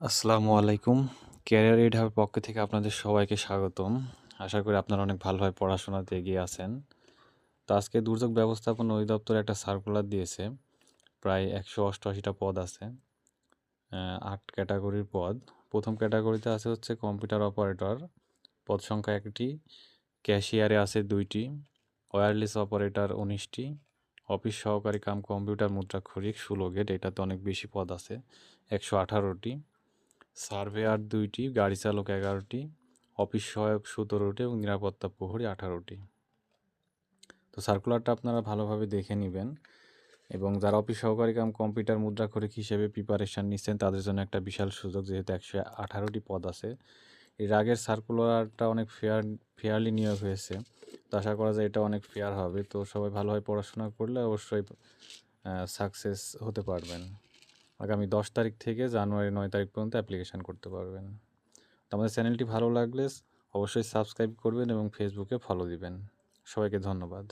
আসসালামু আলাইকুম। Career aid হাবের পক্ষ থেকে আপনাদের সবাইকে স্বাগতম। আশা করি আপনারা অনেক ভালোভাবে পড়াশোনাতে এগিয়ে আছেন। তো আজকে দুর্যোগ ব্যবস্থাপনা অধিদপ্তর একটা সার্কুলার দিয়েছে। প্রায় একশো অষ্টআশিটা পদ আছে। আট ক্যাটাগরির পদ। প্রথম ক্যাটাগরিতে আছে হচ্ছে কম্পিউটার অপারেটর পদ সংখ্যা একটি। ক্যাশিয়ারে আছে দুইটি। ওয়্যারলেস অপারেটর উনিশটি। অফিস সহকারী কাম কম্পিউটার মুদ্রাক্ষরিক ষোলো গেট এটাতে অনেক বেশি পদ আছে। একশো আঠারোটি। সার্ভেয়ার দুইটি, গাড়ি চালক এগারোটি, অফিস সহায়ক সতেরোটি এবং নিরাপত্তা প্রহরী আঠারোটি। তো সার্কুলারটা আপনারা ভালোভাবে দেখে নেবেন এবং যারা অফিস সহকারী কাম কম্পিউটার মুদ্রা মুদ্রাক্ষরিক হিসেবে প্রিপারেশান নিচ্ছেন, তাদের জন্য একটা বিশাল সুযোগ যেহেতু একশো আঠারোটি পদ আছে। এর আগের সার্কুলারটা অনেক ফেয়ার ফেয়ারলি নিয়োগ হয়েছে। তো আশা করা যায় এটা অনেক ফেয়ার হবে। তো সবাই ভালোভাবে পড়াশোনা করলে অবশ্যই সাকসেস হতে পারবেন। আগামী দশ তারিখ থেকে জানুয়ারি নয় তারিখ পর্যন্ত অ্যাপ্লিকেশান করতে পারবেন। তো আমাদের চ্যানেলটি ভালো লাগলে অবশ্যই সাবস্ক্রাইব করবেন এবং ফেসবুকে ফলো দিবেন। সবাইকে ধন্যবাদ।